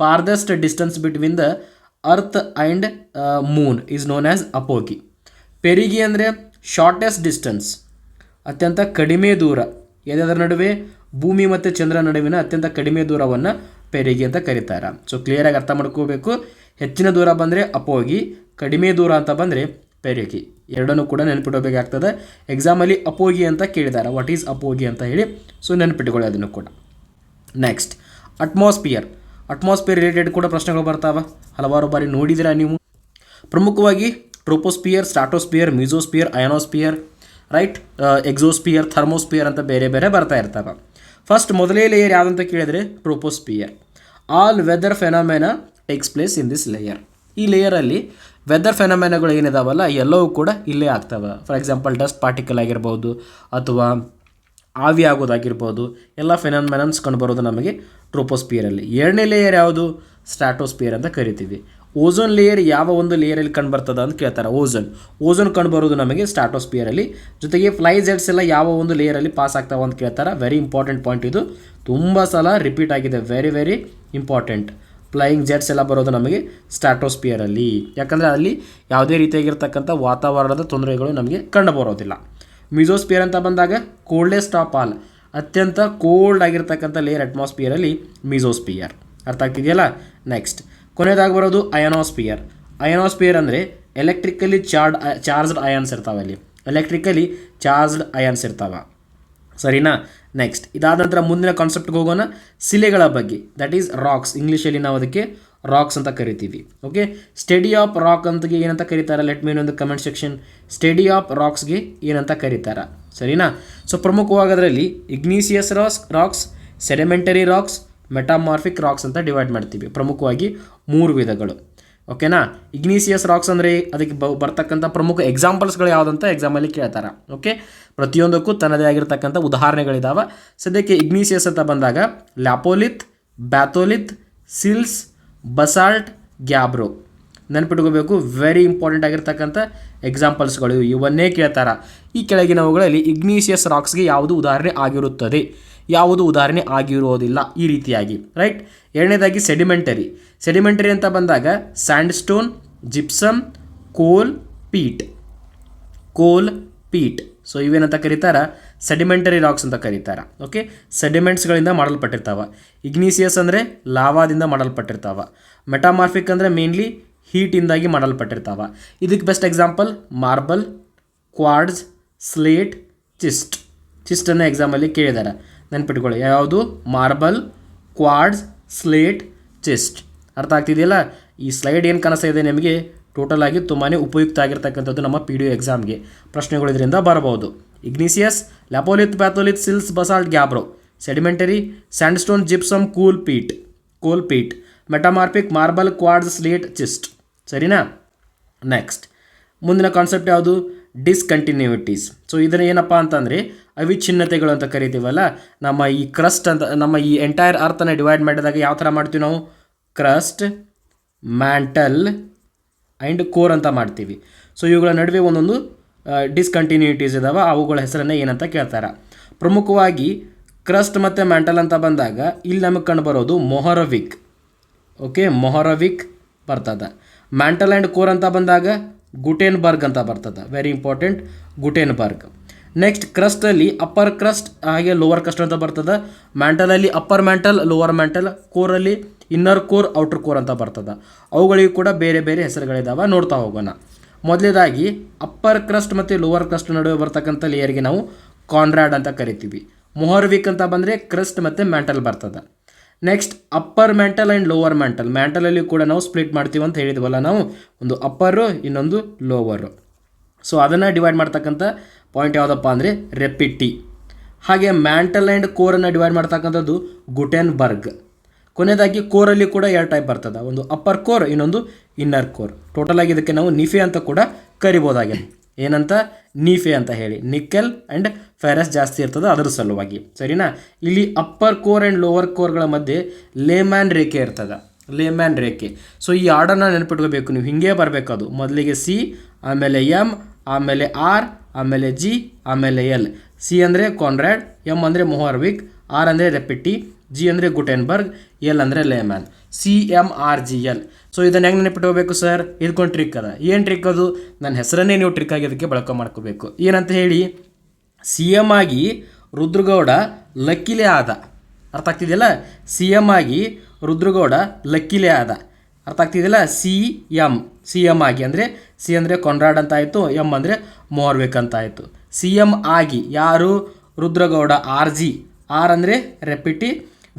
farthest distance between the earth and moon is known as apogee. Perigee ಅಂದರೆ? ಶಾರ್ಟೆಸ್ಟ್ ಡಿಸ್ಟೆನ್ಸ್ ಅತ್ಯಂತ ಕಡಿಮೆ ದೂರ ಯಾವುದಾದ್ರ ನಡುವೆ, ಭೂಮಿ ಮತ್ತು ಚಂದ್ರ ನಡುವಿನ ಅತ್ಯಂತ ಕಡಿಮೆ ದೂರವನ್ನು ಪೆರಿಗಿ ಅಂತ ಕರೀತಾರೆ. ಸೊ ಕ್ಲಿಯರಾಗಿ ಅರ್ಥ ಮಾಡ್ಕೋಬೇಕು. ಹೆಚ್ಚಿನ ದೂರ ಬಂದರೆ ಅಪೋಗಿ, ಕಡಿಮೆ ದೂರ ಅಂತ ಬಂದರೆ ಪೆರಿಗಿ. ಎರಡನ್ನೂ ಕೂಡ ನೆನಪಿಡಬೇಕಾಗ್ತದೆ ಎಕ್ಸಾಮಲ್ಲಿ ಅಪೋಗಿ ಅಂತ ಕೇಳಿದ್ದಾರೆ ವಾಟ್ ಈಸ್ ಅಪೋಗಿ ಅಂತ ಹೇಳಿ ಸೊ ನೆನಪಿಟ್ಕೊಳ್ಳಿ ಅದನ್ನು ಕೂಡ. ನೆಕ್ಸ್ಟ್ ಅಟ್ಮಾಸ್ಫಿಯರ್ ಅಟ್ಮಾಸ್ಫಿಯರ್ ರಿಲೇಟೆಡ್ ಕೂಡ ಪ್ರಶ್ನೆಗಳು ಬರ್ತಾವೆ. ಹಲವಾರು ಬಾರಿ ನೋಡಿದಿರ ನೀವು. ಪ್ರಮುಖವಾಗಿ troposphere, stratosphere mesosphere ionosphere right exosphere, thermosphere ಅಂತ ಬೇರೆ ಬೇರೆ ಬರ್ತಾ ಇರ್ತವೆ. ಫಸ್ಟ್ ಮೊದಲೇ ಲೇಯರ್ ಯಾವುದಂತ ಕೇಳಿದರೆ troposphere. All weather phenomena takes place in this layer ಈ ಲೇಯರಲ್ಲಿ ವೆದರ್ ಫೆನಾಮೆನಗಳು ಏನಿದಾವಲ್ಲ, ಎಲ್ಲವೂ ಕೂಡ ಇಲ್ಲೇ ಆಗ್ತವೆ. ಫಾರ್ ಎಕ್ಸಾಂಪಲ್ ಡಸ್ಟ್ ಪಾರ್ಟಿಕಲ್ ಆಗಿರ್ಬೋದು ಅಥವಾ ಆವಿ ಆಗೋದಾಗಿರ್ಬೋದು, ಎಲ್ಲ ಫೆನಮೆನನ್ಸ್ ಕಂಡುಬರೋದು ನಮಗೆ ಟ್ರೋಪೋಸ್ಪಿಯರಲ್ಲಿ ಎರಡನೇ ಲೇಯರ್ ಯಾವುದು? ಸ್ಟ್ರಾಟೋಸ್ಪಿಯರ್ ಅಂತ ಕರಿತೀವಿ. ಓಝೋನ್ ಲೇಯರ್ ಯಾವ ಒಂದು ಲೇಯರಲ್ಲಿ ಕಂಡುಬರ್ತದ ಅಂತ ಕೇಳ್ತಾರೆ. ಓಝೋನ್ ಓಝೋನ್ ಕಂಡುಬರೋದು ನಮಗೆ ಸ್ಟಾಟೋಸ್ಪಿಯರಲ್ಲಿ ಜೊತೆಗೆ ಫ್ಲೈ ಜೆಟ್ಸ್ ಎಲ್ಲ ಯಾವ ಒಂದು ಲೇಯರಲ್ಲಿ ಪಾಸ್ ಆಗ್ತಾವೆ ಅಂತ ಕೇಳ್ತಾರೆ. ವೆರಿ ಇಂಪಾರ್ಟೆಂಟ್ ಪಾಯಿಂಟ್ ಇದು. ತುಂಬ ಸಲ ರಿಪೀಟ್ ಆಗಿದೆ. Very very important flying jets ಎಲ್ಲ ಬರೋದು ನಮಗೆ ಸ್ಟಾಟೋಸ್ಪಿಯರಲ್ಲಿ ಯಾಕಂದರೆ ಅಲ್ಲಿ ಯಾವುದೇ ರೀತಿಯಾಗಿರ್ತಕ್ಕಂಥ ವಾತಾವರಣದ ತೊಂದರೆಗಳು ನಮಗೆ ಕಂಡು ಬರೋದಿಲ್ಲ. ಮಿಸೋಸ್ಪಿಯರ್ ಅಂತ ಬಂದಾಗ ಕೋಲ್ಡೆಸ್ಟ್ ಆಫ್ ಆಲ್ ಅತ್ಯಂತ ಕೋಲ್ಡ್ ಆಗಿರ್ತಕ್ಕಂಥ ಲೇಯರ್ ಅಟ್ಮಾಸ್ಫಿಯರಲ್ಲಿ ಮಿಸೋಸ್ಪಿಯರ್ ಅರ್ಥ ಆಗ್ತಿದೆಯಲ್ಲ? ನೆಕ್ಸ್ಟ್ ಕೊನೆಯದಾಗಿ ಬರೋದು ಅಯನೋಸ್ಪಿಯರ್. ಅಯನೋಸ್ಪಿಯರ್ ಅಂದರೆ ಎಲೆಕ್ಟ್ರಿಕಲಿ ಚಾರ್ಡ್ ಚಾರ್ಜ್ಡ್ ಅಯಾನ್ಸ್ ಇರ್ತಾವೆ ಅಲ್ಲಿ. ಎಲೆಕ್ಟ್ರಿಕಲಿ ಚಾರ್ಜ್ಡ್ ಅಯಾನ್ಸ್ ಇರ್ತಾವೆ. ಸರಿನಾ? ನೆಕ್ಸ್ಟ್ ಇದಾದ ನಂತರ ಮುಂದಿನ ಕಾನ್ಸೆಪ್ಟ್ಗೆ ಹೋಗೋಣ. ಶಿಲೆಗಳ ಬಗ್ಗೆ. ದಟ್ ಈಸ್ ರಾಕ್ಸ್ ಇಂಗ್ಲೀಷಲ್ಲಿ ನಾವು ಅದಕ್ಕೆ ರಾಕ್ಸ್ ಅಂತ ಕರಿತೀವಿ. ಓಕೆ ಸ್ಟಡಿ ಆಫ್ ರಾಕ್ ಅಂತಗೆ ಏನಂತ ಕರೀತಾರೆ? ಲೆಟ್ ಮೀನ್ ಒಂದು ಕಮೆಂಟ್ ಸೆಕ್ಷನ್ ಸ್ಟಡಿ ಆಫ್ ರಾಕ್ಸ್ಗೆ ಏನಂತ ಕರೀತಾರೆ? ಸರಿನಾ? ಸೊ ಪ್ರಮುಖವಾಗಿ ಅದರಲ್ಲಿ igneous rocks rocks sedimentary rocks metamorphic rocks ಅಂತ ಡಿವೈಡ್ ಮಾಡ್ತೀವಿ. ಪ್ರಮುಖವಾಗಿ ಮೂರು ವಿಧಗಳು. ಓಕೆನಾ ಇಗ್ನೀಸಿಯಸ್ ರಾಕ್ಸ್ ಅಂದರೆ ಅದಕ್ಕೆ ಬ ಬರ್ತಕ್ಕಂಥ ಪ್ರಮುಖ ಎಕ್ಸಾಂಪಲ್ಸ್ಗಳು ಯಾವುದಂತ ಎಕ್ಸಾಮಲ್ಲಿ ಕೇಳ್ತಾರೆ. ಓಕೆ ಪ್ರತಿಯೊಂದಕ್ಕೂ ತನ್ನದೇ ಆಗಿರ್ತಕ್ಕಂಥ ಉದಾಹರಣೆಗಳಿದ್ದಾವೆ ಸದ್ಯಕ್ಕೆ ಇಗ್ನೀಸಿಯಸ್ ಅಂತ ಬಂದಾಗ laccolith batholith sills basalt gabbro ನೆನಪಿಟ್ಕೋಬೇಕು very important ಆಗಿರ್ತಕ್ಕಂಥ ಎಕ್ಸಾಂಪಲ್ಸ್ಗಳು ಇವನ್ನೇ ಕೇಳ್ತಾರ. ಈ ಕೆಳಗಿನವುಗಳಲ್ಲಿ ಇಗ್ನೀಷಿಯಸ್ ರಾಕ್ಸ್ಗೆ ಯಾವುದು ಉದಾಹರಣೆ ಆಗಿರುತ್ತದೆ? ಯಾವುದು ಉದಾಹರಣೆ ಆಗಿರೋದಿಲ್ಲ ಈ ರೀತಿಯಾಗಿ ರೈಟ್ ಎರಡನೇದಾಗಿ ಸೆಡಿಮೆಂಟರಿ ಸೆಡಿಮೆಂಟರಿ ಅಂತ ಬಂದಾಗ sandstone gypsum coal peat coal peat so ಇವೇನಂತ ಕರೀತಾರ? ಸೆಡಿಮೆಂಟರಿ ರಾಕ್ಸ್ ಅಂತ ಕರೀತಾರ ಓಕೆ ಸೆಡಿಮೆಂಟ್ಸ್ಗಳಿಂದ ಮಾಡಲ್ಪಟ್ಟಿರ್ತಾವ. ಇಗ್ನೀಸಿಯಸ್ ಅಂದರೆ ಲಾವಾದಿಂದ ಮಾಡಲ್ಪಟ್ಟಿರ್ತಾವೆ. ಮೆಟಾಮಾರ್ಫಿಕ್ ಅಂದರೆ ಮೇನ್ಲಿ ಹೀಟಿಂದಾಗಿ ಮಾಡಲ್ಪಟ್ಟಿರ್ತಾವೆ. ಇದಕ್ಕೆ best example marble quartz slate schist ಚಿಸ್ಟನ್ನು ಎಕ್ಸಾಮಲ್ಲಿ ಕೇಳಿದ್ದಾರೆ ನೆನ್ಪಿಟ್ಕೊಳ್ಳಿ. ಯಾವುದು? Marble, quartz, slate, schist. ಅರ್ಥ ಆಗ್ತಿದೆಯಲ್ಲ? ಈ ಸ್ಲೈಡ್ ಏನು ಕನಸಿದೆ ಇದೆ ನಿಮಗೆ? ಟೋಟಲ್ ಆಗಿ ತುಂಬಾ ಉಪಯುಕ್ತ ಆಗಿರ್ತಕ್ಕಂಥದ್ದು ನಮ್ಮ ಪಿ ಡಿ ಯು ಎಕ್ಸಾಮ್ಗೆ. ಪ್ರಶ್ನೆಗಳು ಇದರಿಂದ ಬರಬಹುದು. Igneous, lopolith, batholith, sills, basalt, gabbro. Sedimentary, sandstone, gypsum, coal peat. Coal peat. Metamorphic, marble, quartz, slate, schist. ಸರಿನಾ? ನೆಕ್ಸ್ಟ್. ಮುಂದಿನ ಕಾನ್ಸೆಪ್ಟ್ ಯಾವುದು? ಡಿಸ್ಕಂಟಿನ್ಯೂಟಿಸ್ ಸೊ ಇದನ್ನು ಏನಪ್ಪ ಅಂತಂದರೆ, ಅವಿಚ್ಛಿನ್ನತೆಗಳು ಅಂತ ಕರಿತೀವಲ್ಲ, ನಮ್ಮ ಈ ಕ್ರಸ್ಟ್ ಅಂತ, ನಮ್ಮ ಈ ಎಂಟೈರ್ ಅರ್ಥನ ಡಿವೈಡ್ ಮಾಡಿದಾಗ ಯಾವ ಥರ ಮಾಡ್ತೀವಿ ನಾವು? ಕ್ರಸ್ಟ್ ಮ್ಯಾಂಟಲ್ ಆ್ಯಂಡ್ ಕೋರ್ ಅಂತ ಮಾಡ್ತೀವಿ. ಸೊ ಇವುಗಳ ನಡುವೆ ಒಂದೊಂದು ಡಿಸ್ಕಂಟಿನ್ಯೂಟೀಸ್ ಇದಾವೆ, ಅವುಗಳ ಹೆಸರನ್ನು ಏನಂತ ಕೇಳ್ತಾರೆ. ಪ್ರಮುಖವಾಗಿ ಕ್ರಸ್ಟ್ ಮತ್ತು ಮ್ಯಾಂಟಲ್ ಅಂತ ಬಂದಾಗ, ಇಲ್ಲಿ ನಮಗೆ ಕಂಡು ಬರೋದು ಮೊಹರವಿಕ್. ಓಕೆ ಮೊಹರವಿಕ್ ಬರ್ತದೆ. ಮ್ಯಾಂಟಲ್ ಆ್ಯಂಡ್ ಕೋರ್ ಅಂತ ಬಂದಾಗ ಗುಟೇನ್ಬರ್ಗ್ ಅಂತ ಬರ್ತದೆ. Very important Gutenberg. ನೆಕ್ಸ್ಟ್ ಕ್ರಸ್ಟಲ್ಲಿ ಅಪ್ಪರ್ ಕ್ರಸ್ಟ್ ಹಾಗೆ ಲೋವರ್ ಕ್ರಸ್ಟ್ ಅಂತ ಬರ್ತದೆ. ಮ್ಯಾಂಟಲಲ್ಲಿ ಅಪ್ಪರ್ ಮ್ಯಾಂಟಲ್ ಲೋವರ್ ಮ್ಯಾಂಟಲ್ ಕೋರಲ್ಲಿ ಇನ್ನರ್ ಕೋರ್ ಔಟರ್ ಕೋರ್ ಅಂತ ಬರ್ತದೆ. ಅವುಗಳಿಗೂ ಕೂಡ ಬೇರೆ ಬೇರೆ ಹೆಸರುಗಳಿದ್ದಾವೆ ನೋಡ್ತಾ ಹೋಗೋಣ. ಮೊದಲೇದಾಗಿ ಅಪ್ಪರ್ ಕ್ರಸ್ಟ್ ಮತ್ತು ಲೋವರ್ ಕ್ರಸ್ಟ್ ನಡುವೆ ಬರ್ತಕ್ಕಂಥ ಲೇಯರ್ಗೆ ನಾವು ಕಾನ್ರಾಡ್ ಅಂತ ಕರಿತೀವಿ. ಮೊಹರ್ವಿಕ್ ಅಂತ ಬಂದರೆ ಕ್ರಸ್ಟ್ ಮತ್ತು ಮ್ಯಾಂಟಲ್ ಬರ್ತದೆ. Next upper mantle and lower mantle ಮ್ಯಾಂಟಲಲ್ಲಿ ಕೂಡ ನಾವು ಸ್ಪ್ಲಿಟ್ ಮಾಡ್ತೀವಿ ಅಂತ ಹೇಳಿದ್ವಲ್ಲ ನಾವು? ಒಂದು ಅಪ್ಪರು ಇನ್ನೊಂದು ಲೋವರು ಸೊ ಅದನ್ನು ಡಿವೈಡ್ ಮಾಡ್ತಕ್ಕಂಥ ಪಾಯಿಂಟ್ ಯಾವುದಪ್ಪ ಅಂದರೆ ರೆಪಿಟಿ ಹಾಗೆ ಮ್ಯಾಂಟಲ್ ಆ್ಯಂಡ್ ಕೋರನ್ನು ಡಿವೈಡ್ ಮಾಡ್ತಕ್ಕಂಥದ್ದು ಗುಟೆನ್ಬರ್ಗ್ ಕೊನೆಯದಾಗಿ ಕೋರಲ್ಲಿ ಕೂಡ ಎರಡು ಟೈಪ್ ಬರ್ತದೆ. ಒಂದು ಅಪ್ಪರ್ ಕೋರ್ ಇನ್ನೊಂದು ಇನ್ನರ್ ಕೋರ್ ಟೋಟಲ್ ಆಗಿ ಇದಕ್ಕೆ ನಾವು ನಿಫೆ ಅಂತ ಕೂಡ ಕರಿಬೋದಾಗಿದೆ. ಏನಂತ? ನೀಫೆ ಅಂತ ಹೇಳಿ. ನಿಕ್ಕೆಲ್ ಆ್ಯಂಡ್ ಫೆರಸ್ ಜಾಸ್ತಿ ಇರ್ತದೆ ಅದರ ಸಲುವಾಗಿ. ಸರಿನಾ? ಇಲ್ಲಿ ಅಪ್ಪರ್ ಕೋರ್ ಆ್ಯಂಡ್ ಲೋವರ್ ಕೋರ್ಗಳ ಮಧ್ಯೆ ಲೇಮ್ಯಾನ್ ರೇಖೆ ಇರ್ತದೆ. ಲೇಮ್ಯಾನ್ ರೇಖೆ. ಸೊ ಈ ಆರ್ಡರ್ನ ನೆನಪಿಟ್ಕೋಬೇಕು. ನೀವು ಹಿಂಗೆ ಅದು. ಮೊದಲಿಗೆ ಸಿ, ಆಮೇಲೆ ಎಂ, ಆಮೇಲೆ ಆರ್, ಆಮೇಲೆ ಜಿ, ಆಮೇಲೆ ಎಲ್. ಸಿ ಅಂದರೆ ಕಾನ್ರಾಡ್, ಎಂ ಅಂದರೆ ಮೊಹರ್ವಿಕ್, ಆರ್ ಅಂದರೆ ರೆಪಿಟಿ ಜಿ ಅಂದರೆ ಗುಟೆನ್ಬರ್ಗ್, ಎಲ್ ಅಂದರೆ Lehmann. C M R G L so ಇದನ್ನು ಹೆಂಗೆ ನೆನಪಿಟ್ಕೋಬೇಕು ಸರ್ ಇದ್ಕೊಂಡು ಟ್ರಿಕ್ ಅದ. ಏನು ಟ್ರಿಕ್ ಅದು? ನನ್ನ ಹೆಸರನ್ನೇ ನೀವು ಟ್ರಿಕ್ ಆಗಿ ಅದಕ್ಕೆ ಬಳಕೆ ಮಾಡ್ಕೋಬೇಕು. ಏನಂತ ಹೇಳಿ ಸಿ ಎಂ ಆಗಿ ರುದ್ರಗೌಡ ಲಕ್ಕಿಲೆ ಆದ. ಅರ್ಥ ಆಗ್ತಿದೆಯಲ್ಲ? ಸಿ ಎಂ ಆಗಿ ರುದ್ರಗೌಡ ಲಕ್ಕಿಲೆ ಆದ. ಅರ್ಥ ಆಗ್ತಿದೆಯಲ್ಲ? ಸಿ ಎಂ ಸಿ ಎಂ ಆಗಿ ಅಂದರೆ ಸಿ ಅಂದರೆ ಕೊನ್ರಾಡ್ ಅಂತ ಆಯಿತು ಎಂ ಅಂದರೆ ಮೋರ್ವಿಕ್ ಅಂತ ಆಯಿತು. ಸಿ ಎಂ ಆಗಿ ಯಾರು? ರುದ್ರಗೌಡ ಆರ್ ಜಿ ಆರ್ ಅಂದರೆ ರೆಪಿಟಿ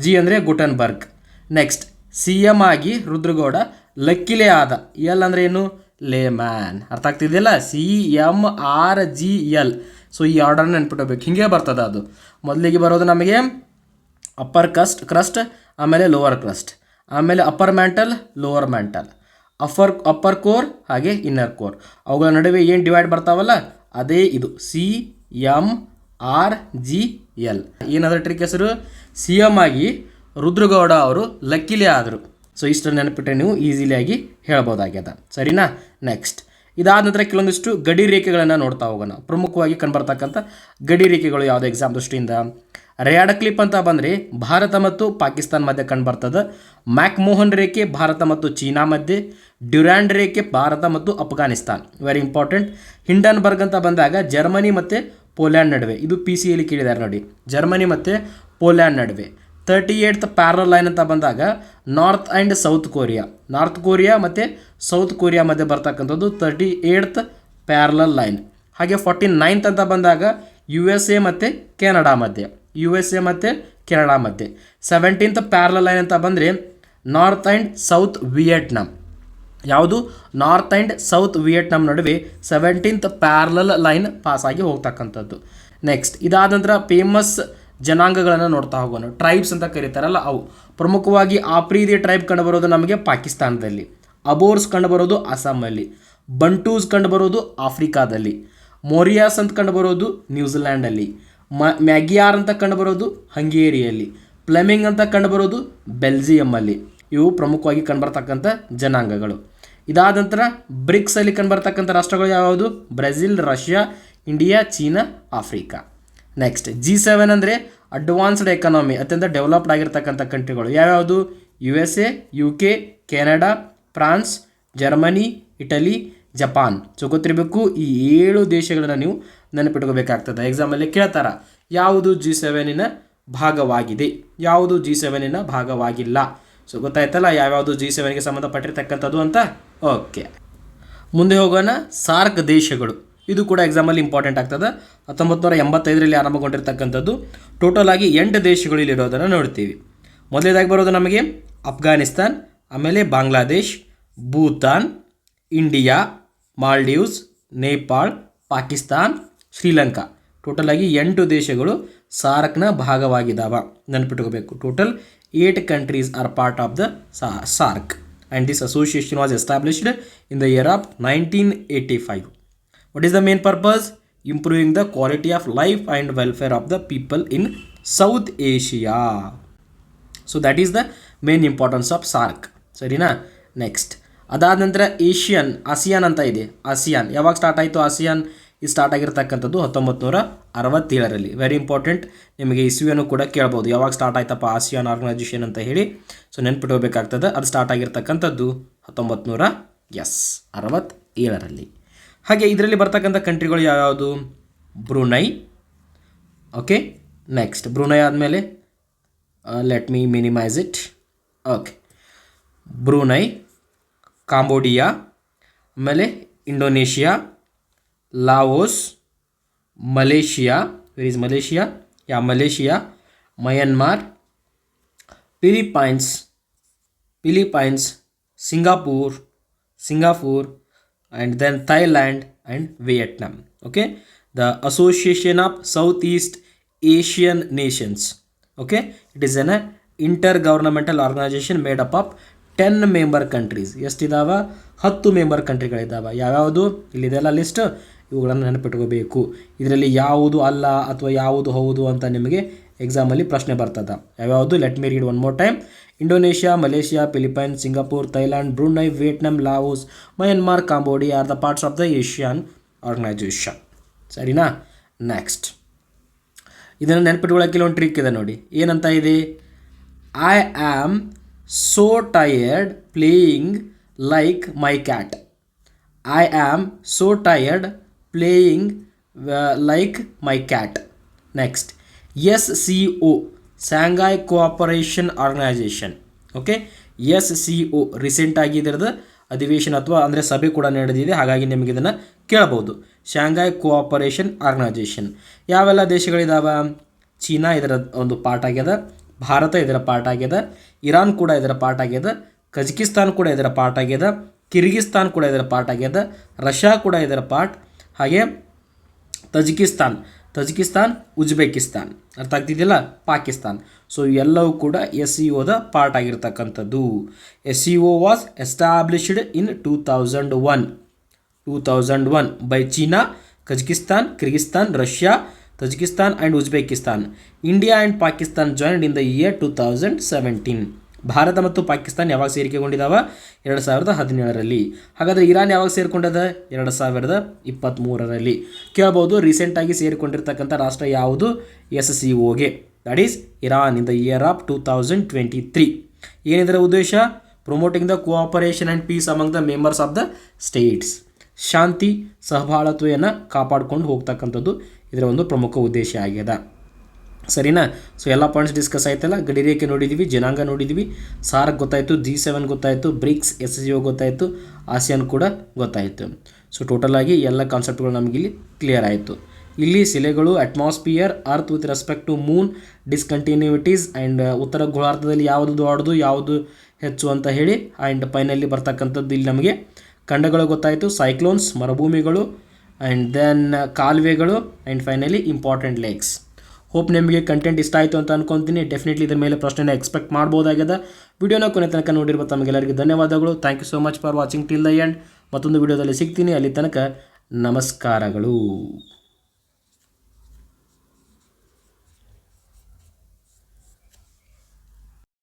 ಜಿ ಅಂದರೆ ಗುಟನ್ಬರ್ಗ್. ನೆಕ್ಸ್ಟ್ ಸಿ ಎಂ ಆಗಿ ರುದ್ರಗೌಡ ಲಕ್ಕಿಲೆ ಆದ. ಎಲ್ ಅಂದರೆ ಏನು? ಲೇ ಮ್ಯಾನ್ ಅರ್ಥ ಆಗ್ತಿದೆಯಲ್ಲ C M R G L. So ಈ ಆರ್ಡರ್ನ ನೆನ್ಪಿಟ್ಕೋಬೇಕು ಹಿಂಗೆ ಬರ್ತದೆ ಅದು. ಮೊದಲಿಗೆ ಬರೋದು ನಮಗೆ ಅಪ್ಪರ್ ಕಸ್ಟ್ ಕ್ರಸ್ಟ್ ಆಮೇಲೆ ಲೋವರ್ ಕ್ರಸ್ಟ್ ಆಮೇಲೆ upper mantle lower mantle upper upper core ಹಾಗೆ ಇನ್ನರ್ ಕೋರ್ ಅವುಗಳ ನಡುವೆ ಏನು ಡಿವೈಡ್ ಬರ್ತಾವಲ್ಲ? ಅದೇ ಇದು. C M R G L. ಏನಾದರೂ ಟ್ರಿಕ್ ಹೆಸರು? ಸಿ ಎಂ ಆಗಿ ರುದ್ರಗೌಡ ಅವರು ಲಕ್ಕಿಲೆ ಆದರು. ಸೊ ಇಷ್ಟು ನೆನಪಿಟ್ಟರೆ ನೀವು ಈಸಿಲಿಯಾಗಿ ಹೇಳ್ಬೋದಾಗ್ಯದ. ಸರಿನಾ? ನೆಕ್ಸ್ಟ್ ಇದಾದ ನಂತರ ಕೆಲವೊಂದಿಷ್ಟು ಗಡಿ ರೇಖೆಗಳನ್ನು ನೋಡ್ತಾ ಹೋಗೋಣ. ಪ್ರಮುಖವಾಗಿ ಕಂಡುಬರ್ತಕ್ಕಂಥ ಗಡಿ ರೇಖೆಗಳು ಯಾವುದೇ ಎಕ್ಸಾಮ್ ದೃಷ್ಟಿಯಿಂದ? ರೇಯಾಡ ಕ್ಲಿಪ್ ಅಂತ ಬಂದರೆ ಭಾರತ ಮತ್ತು ಪಾಕಿಸ್ತಾನ ಮಧ್ಯೆ ಕಂಡುಬರ್ತದೆ ಮ್ಯಾಕ್ಮೋಹನ್ ರೇಖೆ ಭಾರತ ಮತ್ತು ಚೀನಾ ಮಧ್ಯೆ ಡ್ಯುರ್ಯಾಂಡ್ ರೇಖೆ ಭಾರತ ಮತ್ತು ಅಫ್ಘಾನಿಸ್ತಾನ್. ವೆರಿ ಇಂಪಾರ್ಟೆಂಟ್ ಹಿಂಡನ್ಬರ್ಗ್ ಅಂತ ಬಂದಾಗ ಜರ್ಮನಿ ಮತ್ತು ಪೋಲ್ಯಾಂಡ್ ನಡುವೆ. ಇದು ಪಿ ಸಿ ಎಲ್ಲಿ ಕೇಳಿದ್ದಾರೆ ನೋಡಿ. ಜರ್ಮನಿ ಮತ್ತು ಪೋಲ್ಯಾಂಡ್ ನಡುವೆ. ತರ್ಟಿ ಏಯ್ಟ್ ಪ್ಯಾರಲ್ ಲೈನ್ ಅಂತ ಬಂದಾಗ North and South Korea North Korea ಮತ್ತು ಸೌತ್ ಕೊರಿಯಾ ಮಧ್ಯೆ ಬರ್ತಕ್ಕಂಥದ್ದು ತರ್ಟಿ ಏಯ್ಟ್ ಪ್ಯಾರಲಲ್ ಲೈನ್ ಹಾಗೆ ಫಾರ್ಟಿ ನೈನ್ತ್ ಅಂತ ಬಂದಾಗ ಯು ಎಸ್ ಎ ಮತ್ತು ಕೆನಡಾ ಮಧ್ಯೆ. ಯು ಎಸ್ ಎ ಮತ್ತು ಕೆನಡಾ ಮಧ್ಯೆ. ಸೆವೆಂಟೀನ್ತ್ ಪ್ಯಾರಲಲ್ ಲೈನ್ ಅಂತ ಬಂದರೆ ನಾರ್ತ್ ಆ್ಯಂಡ್ ಸೌತ್ ವಿಯೆಟ್ನಾಮ್ ಯಾವುದು? ನಾರ್ತ್ ಆ್ಯಂಡ್ ಸೌತ್ ವಿಯೆಟ್ನಾಂ ನಡುವೆ ಸೆವೆಂಟೀನ್ತ್ ಪ್ಯಾರಲಲ್ ಲೈನ್ ಪಾಸ್ ಆಗಿ ಹೋಗ್ತಕ್ಕಂಥದ್ದು. ನೆಕ್ಸ್ಟ್ ಇದಾದ ನಂತರ ಫೇಮಸ್ ಜನಾಂಗಗಳನ್ನು ನೋಡ್ತಾ ಹೋಗೋಣ. ಟ್ರೈಬ್ಸ್ ಅಂತ ಕರೀತಾರಲ್ಲ ಅವು. ಪ್ರಮುಖವಾಗಿ ಆಪ್ರೀದಿ ಟ್ರೈಬ್ ಕಂಡುಬರೋದು ನಮಗೆ ಪಾಕಿಸ್ತಾನದಲ್ಲಿ. ಅಬೋರ್ಸ್ ಕಂಡುಬರೋದು ಅಸ್ಸಾಮಲ್ಲಿ ಬಂಟೂಸ್ ಕಂಡುಬರೋದು ಆಫ್ರಿಕಾದಲ್ಲಿ. ಮೊರಿಯಾಸ್ ಅಂತ ಕಂಡುಬರೋದು ನ್ಯೂಜಿಲ್ಯಾಂಡಲ್ಲಿ. ಮ ಮ್ಯಾಗಿಯಾರ್ ಅಂತ ಕಂಡುಬರೋದು ಹಂಗೇರಿಯಲ್ಲಿ. ಪ್ಲಮಿಂಗ್ ಅಂತ ಕಂಡುಬರೋದು ಬೆಲ್ಜಿಯಮ್ಮಲ್ಲಿ ಇವು ಪ್ರಮುಖವಾಗಿ ಕಂಡುಬರ್ತಕ್ಕಂಥ ಜನಾಂಗಗಳು. ಇದಾದ ನಂತರ ಬ್ರಿಕ್ಸಲ್ಲಿ ಕಂಡುಬರ್ತಕ್ಕಂಥ ರಾಷ್ಟ್ರಗಳು ಯಾವುದು Brazil, Russia, India, China, Africa. Next G seven ಅಂದರೆ ಅಡ್ವಾನ್ಸ್ಡ್ ಎಕನಾಮಿ ಅತ್ಯಂತ ಡೆವಲಪ್ಡ್ ಆಗಿರ್ತಕ್ಕಂಥ ಕಂಟ್ರಿಗಳು ಯಾವ್ಯಾವುದು? U S A U K Canada France Germany Italy Japan so ಗೊತ್ತಿರಬೇಕು, ಈ ಏಳು ದೇಶಗಳನ್ನು ನೀವು ನೆನಪಿಟ್ಕೋಬೇಕಾಗ್ತದೆ. ಎಕ್ಸಾಮಲ್ಲಿ ಕೇಳ್ತಾರ, ಯಾವುದು ಜಿ ಸೆವೆನಿನ ಭಾಗವಾಗಿದೆ? ಯಾವುದು ಜಿ ಸೆವೆನಿನ ಭಾಗವಾಗಿಲ್ಲ? ಸೊ ಗೊತ್ತಾಯ್ತಲ್ಲ, ಯಾವ್ಯಾವುದು ಜಿ ಸೆವೆನ್ಗೆ ಸಂಬಂಧಪಟ್ಟಿರ್ತಕ್ಕಂಥದ್ದು ಅಂತ? ಓಕೆ ಮುಂದೆ ಹೋಗೋಣ, ಸಾರ್ಕ್ ದೇಶಗಳು. ಇದು ಕೂಡ ಎಕ್ಸಾಮಲ್ಲಿ ಇಂಪಾರ್ಟೆಂಟ್ ಆಗ್ತದೆ. ಹತ್ತೊಂಬತ್ತು ನೂರ ಎಂಬತ್ತೈದರಲ್ಲಿ ಆರಂಭಗೊಂಡಿರ್ತಕ್ಕಂಥದ್ದು. ಟೋಟಲ್ ಆಗಿ ಎಂಟು ದೇಶಗಳು ಇಲ್ಲಿರೋದನ್ನು ನೋಡ್ತೀವಿ. ಮೊದಲನೇದಾಗಿ ಬರೋದು ನಮಗೆ ಅಫ್ಘಾನಿಸ್ತಾನ್, ಆಮೇಲೆ ಬಾಂಗ್ಲಾದೇಶ್, ಭೂತಾನ್, ಇಂಡಿಯಾ, ಮಾಲ್ಡೀವ್ಸ್, ನೇಪಾಳ್, ಪಾಕಿಸ್ತಾನ್, ಶ್ರೀಲಂಕಾ. ಟೋಟಲ್ ಆಗಿ ಎಂಟು ದೇಶಗಳು ಸಾರ್ಕ್ನ ಭಾಗವಾಗಿದ್ದಾವ ನೆನಪಿಟ್ಕೋಬೇಕು. Total eight countries are part of the SAARC. And this association was established in the year of nineteen eighty five what is the main purpose improving the quality of life and welfare of the people in South Asia so that is the main importance of SAARC ಸರಿನಾ? ನೆಕ್ಸ್ಟ್ ಅದಾದ ನಂತರ ಏಷ್ಯನ್ ಆಸಿಯಾನ್ ಅಂತ ಇದೆ. ಆಸಿಯಾನ್ ಯಾವಾಗ ಸ್ಟಾರ್ಟ್ ಆಯಿತು ಆಸಿಯಾನ್ ಇದು ಸ್ಟಾರ್ಟ್ ಆಗಿರ್ತಕ್ಕಂಥದ್ದು ಹತ್ತೊಂಬತ್ತು ನೂರ ಅರವತ್ತೇಳರಲ್ಲಿ. ವೆರಿ ಇಂಪಾರ್ಟೆಂಟ್ ನಿಮಗೆ ಇಸ್ವಿಯನ್ನು ಕೂಡ ಕೇಳ್ಬೋದು. ಯಾವಾಗ ಸ್ಟಾರ್ಟ್ ಆಯ್ತಪ್ಪ ಆಸಿಯಾನ್ ಆರ್ಗನೈಸೇಷನ್ ಅಂತ ಹೇಳಿ. ಸೊ ನೆನ್ಪಿಟ್ಕೋಬೇಕಾಗ್ತದೆ. ಅದು ಸ್ಟಾರ್ಟ್ ಆಗಿರ್ತಕ್ಕಂಥದ್ದು ಹತ್ತೊಂಬತ್ತು ನೂರ ಎಸ್, ಅರವತ್ತೇಳರಲ್ಲಿ. ಹಾಗೆ ಇದರಲ್ಲಿ ಬರ್ತಕ್ಕಂಥ ಕಂಟ್ರಿಗಳು ಯಾವ್ಯಾವುದು ಬ್ರುನೈ. ಓಕೆ ನೆಕ್ಸ್ಟ್ ಬ್ರುನೈ ಆದಮೇಲೆ let me minimise it okay Brunei, Cambodia, ಆಮೇಲೆ Indonesia, Laos, Malaysia. Where is Malaysia? Yeah Malaysia Myanmar Philippines Philippines Singapore Singapore and then Thailand and Vietnam. Okay, the Association of Southeast Asian Nations. Okay, it is an uh, intergovernmental organization made up of ten member countries ಎಷ್ಟಿದಾವ ಹತ್ತು ಮೆಂಬರ್ ಕಂಟ್ರಿಗಳಿದ್ದಾವ ಯಾವ್ಯಾವುದು ಇಲ್ಲಿದೆಲ್ಲ ಲಿಸ್ಟ್ ಇವುಗಳನ್ನು ನೆನಪಿಟ್ಕೋಬೇಕು ಇದರಲ್ಲಿ ಯಾವುದು ಅಲ್ಲ ಅಥವಾ ಯಾವುದು ಹೌದು ಅಂತ ನಿಮಗೆ ಎಕ್ಸಾಮಲ್ಲಿ ಪ್ರಶ್ನೆ ಬರ್ತದೆ. ಯಾವ್ಯಾವುದು? Let me read one more time Indonesia, Malaysia Philippines Singapore Thailand Brunei Vietnam Laos Myanmar Cambodia are the parts of the ASEAN organization ಸರಿನಾ? ನೆಕ್ಸ್ಟ್ ಇದನ್ನು ನೆನಪಿಟ್ಕೊಳ್ಳೋಕೆ ಒಂದು ಟ್ರಿಕ್ ಇದೆ ನೋಡಿ. ಏನಂತ ಇದೆ? I am so tired playing like my cat I am so tired playing like my cat next S C O Shanghai cooperation organization, okay? S C O ರೀಸೆಂಟಾಗಿ ಇದರದ್ದು ಅಧಿವೇಶನ ಅಥವಾ ಅಂದರೆ ಸಭೆ ಕೂಡ ನಡೆದಿದೆ, ಹಾಗಾಗಿ ನಿಮಗೆ ಇದನ್ನು ಕೇಳಬಹುದು ಶಾಂಘಾಯ್ ಕೋಆಪರೇಷನ್ ಆರ್ಗನೈಸೇಷನ್. ಯಾವೆಲ್ಲ ದೇಶಗಳಿದಾವ? ಚೀನಾ ಇದರ ಒಂದು ಪಾರ್ಟ್ ಆಗ್ಯದ, ಭಾರತ ಇದರ ಪಾರ್ಟ್ ಆಗ್ಯದ, ಇರಾನ್ ಕೂಡ ಇದರ ಪಾರ್ಟ್ ಆಗ್ಯದ, ಕಜಕಿಸ್ತಾನ್ ಕೂಡ ಇದರ ಪಾರ್ಟ್ ಆಗ್ಯದ, ಕಿರ್ಗಿಸ್ತಾನ್ ಕೂಡ ಇದರ ಪಾರ್ಟ್ ಆಗ್ಯದ, ರಷ್ಯಾ ಕೂಡ ಇದರ ಪಾರ್ಟ್ ಹಾಗೆ ತಜಿಕಿಸ್ತಾನ್. ತಜಿಕಿಸ್ತಾನ್, ಉಜ್ಬೇಕಿಸ್ತಾನ್ ಅರ್ಥ ಆಗ್ತಿದೆಯಲ್ಲ ಪಾಕಿಸ್ತಾನ್. ಸೊ ಎಲ್ಲವೂ ಕೂಡ ಎಸ್ ಸಿ ಒದ ಪಾರ್ಟ್ ಆಗಿರ್ತಕ್ಕಂಥದ್ದು. S C O was established in two thousand one two thousand one by China Kazakhstan Kyrgyzstan Russia Tajikistan and Uzbekistan India and Pakistan joined in the year two thousand seventeen Bharat ಮತ್ತು ಪಾಕಿಸ್ತಾನ್ ಯಾವಾಗ ಸೇರಿಕೆಗೊಂಡಿದ್ದಾವ ಎರಡು ಸಾವಿರದ ಹದಿನೇಳರಲ್ಲಿ. ಹಾಗಾದರೆ ಇರಾನ್ ಯಾವಾಗ ಸೇರಿಕೊಂಡದ? ಎರಡು ಸಾವಿರದ ಇಪ್ಪತ್ತ್ಮೂರರಲ್ಲಿ ಕೇಳ್ಬೋದು ರೀಸೆಂಟಾಗಿ ಸೇರಿಕೊಂಡಿರ್ತಕ್ಕಂಥ ರಾಷ್ಟ್ರ ಯಾವುದು? S C ಒಗೆ that is Iran in the year of two thousand twenty three ಏನಿದರ ಉದ್ದೇಶ? Promoting the cooperation and peace among the members of the states ಶಾಂತಿ ಸಹಬಾಳತ್ವೆಯನ್ನು ಕಾಪಾಡಿಕೊಂಡು ಹೋಗ್ತಕ್ಕಂಥದ್ದು ಇದರ ಒಂದು ಪ್ರಮುಖ ಉದ್ದೇಶ ಆಗ್ಯದ. ಸರಿನಾ? ಸೊ ಎಲ್ಲ ಪಾಯಿಂಟ್ಸ್ ಡಿಸ್ಕಸ್ ಆಯ್ತಲ್ಲ? ಗಡಿರೇಖೆ ನೋಡಿದ್ದೀವಿ ಜನಾಂಗ ನೋಡಿದ್ದೀವಿ ಸಾರ್ಕ್ ಗೊತ್ತಾಯಿತು ಜಿ ಸೆವೆನ್ ಗೊತ್ತಾಯಿತು ಬ್ರಿಕ್ಸ್ ಎಸ್ ಸಿ ಒ ಗೊತ್ತಾಯಿತು ಆಸಿಯಾನ್ ಕೂಡ ಗೊತ್ತಾಯಿತು. ಸೊ ಟೋಟಲ್ ಆಗಿ ಎಲ್ಲ ಕಾನ್ಸೆಪ್ಟ್ಗಳು ನಮಗಿಲ್ಲಿ ಕ್ಲಿಯರ್ ಆಯಿತು. ಇಲ್ಲಿ ಶಿಲೆಗಳು atmosphere earth with respect to moon discontinuities and ಉತ್ತರ ಗೋಳಾರ್ಧದಲ್ಲಿ ಯಾವುದು ದೊಡ್ಡದು ಯಾವುದು ಹೆಚ್ಚು ಅಂತ ಹೇಳಿ ಆ್ಯಂಡ್ ಫೈನಲಿ ಬರ್ತಕ್ಕಂಥದ್ದು ಇಲ್ಲಿ ನಮಗೆ ಖಂಡಗಳು ಗೊತ್ತಾಯಿತು ಸೈಕ್ಲೋನ್ಸ್ ಮರುಭೂಮಿಗಳು and then ಕಾಲುವೆಗಳು and finally important lakes hope ನಿಮಗೆ ಕಂಟೆಂಟ್ ಇಷ್ಟ ಆಯಿತು ಅಂತ ಅನ್ಕೊತೀನಿ. ಡೆಫಿನೆಟ್ಲಿ ಇದ್ರ ಮೇಲೆ ಪ್ರಶ್ನೆನ ಎಕ್ಸ್ಪೆಕ್ಟ್ ಮಾಡ್ಬೋದಾಗಿದೆ ವಿಡಿಯೋನ ಕೊನೆ ತನಕ ನೋಡಿರುವ ತಮಗೆಲ್ಲರಿಗೂ ಧನ್ಯವಾದಗಳು. Thank you so much for watching till the end ಮತ್ತೊಂದು ವಿಡಿಯೋದಲ್ಲಿ ಸಿಗ್ತೀನಿ. ಅಲ್ಲಿ ತನಕ ನಮಸ್ಕಾರಗಳು.